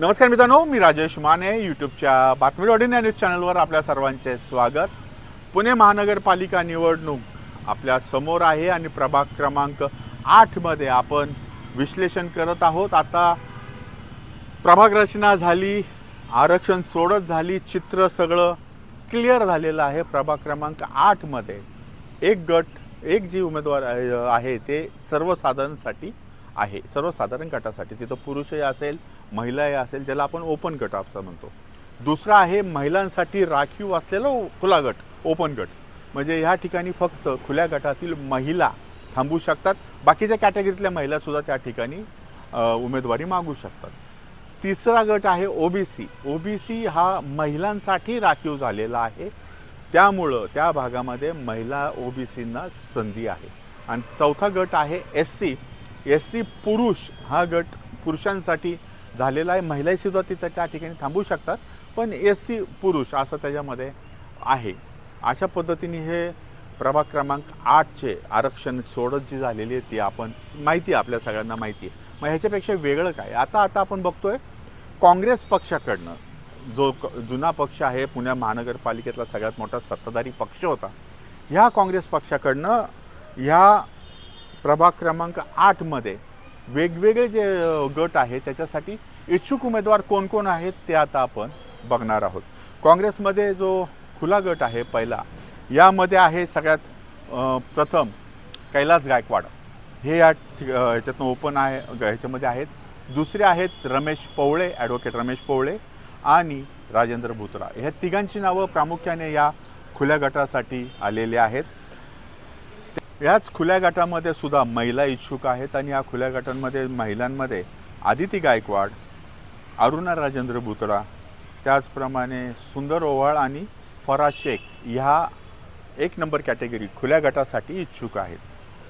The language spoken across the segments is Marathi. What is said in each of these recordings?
नमस्कार मित्रांनो मी राजेश माने यूट्यूबच्या बातमी ऑडिन या न्यूज चॅनलवर आपल्या सर्वांचे स्वागत. पुणे महानगरपालिका निवडणूक आपल्यासमोर आहे आणि प्रभाग क्रमांक आठमध्ये आपण विश्लेषण करत आहोत. आता प्रभाग रचना झाली आरक्षण सोडत झाली चित्र सगळं क्लिअर झालेलं आहे. प्रभाग क्रमांक आठमध्ये एक गट एक जी उमेदवार आहे- आहे ते सर्वसाधारणसाठी आहे. सर्वसाधारण गटासाठी तिथं पुरुषही असेल महिलाही असेल ज्याला आपण ओपन गट असं म्हणतो. दुसरा आहे महिलांसाठी राखीव असलेला खुला गट ओपन गट. म्हणजे ह्या ठिकाणी फक्त खुल्या गटातील महिला थांबू शकतात. बाकीच्या कॅटेगरीतल्या महिलासुद्धा त्या ठिकाणी उमेदवारी मागू शकतात. तिसरा गट आहे ओबीसी ओबीसी हा महिलांसाठी राखीव झालेला आहे. त्यामुळं त्या भागामध्ये महिला ओबीसींना संधी आहे. आणि चौथा गट आहे एस सी एस सी पुरुष हा गट पुरुषांसाठी झालेला आहे. महिलाही सुद्धा तिथं त्या ठिकाणी थांबू शकतात पण एस सी पुरुष असं त्याच्यामध्ये आहे. अशा पद्धतीने हे प्रभाग क्रमांक आठचे आरक्षण सोडत जी झालेली आहे ती आपण माहिती आहे आपल्या सगळ्यांना माहिती आहे. मग ह्याच्यापेक्षा वेगळं काय? आता आता आपण बघतोय काँग्रेस पक्षाकडनं जो क- जुना पक्ष आहे पुण्या महानगरपालिकेतला सगळ्यात मोठा सत्ताधारी पक्ष होता. ह्या काँग्रेस पक्षाकडनं ह्या प्रभाग क्रमांक आठमध्ये वेगवेगळे जे गट आहेत त्याच्यासाठी इच्छुक उमेदवार कोण कोण आहेत ते आता आपण बघणार आहोत. काँग्रेसमध्ये जो खुला गट आहे पहिला यामध्ये आहे सगळ्यात प्रथम कैलास गायकवाड. हे या ह्याच्यातनं ओपन आहे ग- ह्याच्यामध्ये आहेत. दुसरे आहेत रमेश पवळे ॲडव्होकेट रमेश पवळे आणि राजेंद्र भुतरा. ह्या तिघांची नावं प्रामुख्याने या खुल्या गटासाठी आलेली आहेत. याच खुल्या गटामध्ये सुद्धा महिला इच्छुक आहेत आणि या खुल्या गटांमध्ये महिलांमध्ये आदिती गायकवाड अरुणा राजेंद्र बुतळा त्याचप्रमाणे सुंदर ओवाळ आणि फराज शेख ह्या एक नंबर कॅटेगरी खुल्या गटासाठी इच्छुक आहेत.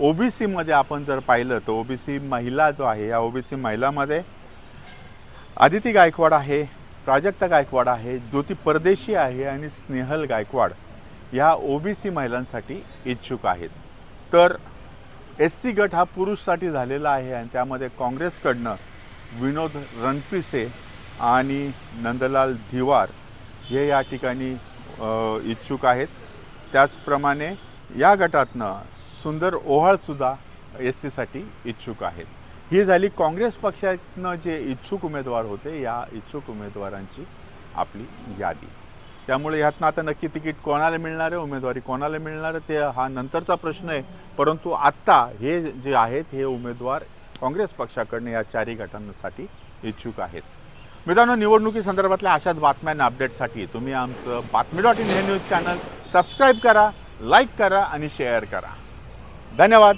ओबीसीमध्ये आपण जर पाहिलं तर ओबीसी महिला जो आहे या ओबीसी महिलामध्ये आदिती गायकवाड आहे प्राजक्ता गायकवाड आहे ज्योती परदेशी आहे आणि स्नेहल गायकवाड ह्या ओबीसी महिलांसाठी इच्छुक आहेत. तर एस सी गट हा पुरुषसाठी झालेला आहे आणि त्यामध्ये काँग्रेसकडनं विनोद रणपिसे आणि नंदलाल धिवार हे या ठिकाणी इच्छुक आहेत. त्याचप्रमाणे या गटातनं सुंदर ओहाळसुद्धा एस सीसाठी इच्छुक आहेत. ही झाली काँग्रेस पक्षातनं जे इच्छुक उमेदवार होते या इच्छुक उमेदवारांची आपली यादी. त्यामुळे ह्यातनं आता नक्की तिकीट कोणाला मिळणार आहे उमेदवारी? कोणाला मिळणार आहे ते हा नंतरचा प्रश्न आहे. परंतु आत्ता हे जे आहेत हे उमेदवार काँग्रेस पक्षाकडनं या चारही गटांसाठी इच्छुक आहेत. मित्रांनो निवडणुकी संदर्भातल्या अशाच बातम्या अपडेटसाठी तुम्ही आमचं बातमी डॉट इन हे न्यूज चॅनल सबस्क्राईब करा लाईक करा आणि शेअर करा. धन्यवाद.